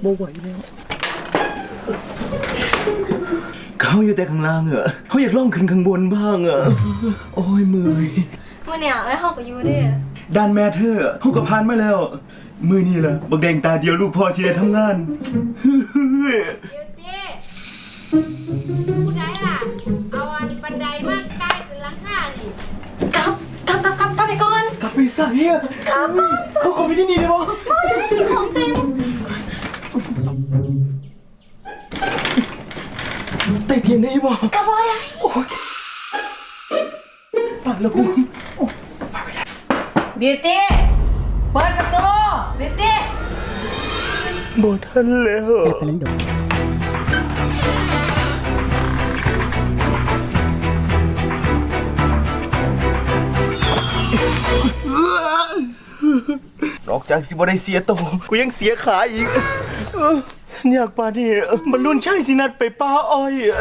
โบไหวแล้วเขาอยู่แต่ข้างล่างอะเขาอยากล่องขึ้นข้างบนบ้างอะโอ้ยเมื่อยมื่อเนี่ยไอ้เข้ากับยูเด้ด้านแม่เธอเขาก็ผ่านมาแล้ว มือนี่ล่ะบักแดงตาเดียวลูกพ่อสิได้ทำงานบิวตี้ผู้ใดล่ะ เอาอันบันไดมาใกล้เป็นหลังคานี่กลับกลับกลับกลับกลับไปก่อน กลับไปใส่อะเขาขอไปที่นี่ได้ปะ ของเต็ม แต่เทียนได้ปะกลับบ่ได้ตายแล้วกูบิวตี้เปิดประตูบิวตี้บอทันแล้วสนับสนุนโดยนอกจากสิบ่ได้เสียโตวกูยังเสียขาอีก อยากปานี่บรรลุนใช่สินัดไปป้าอ้อยอ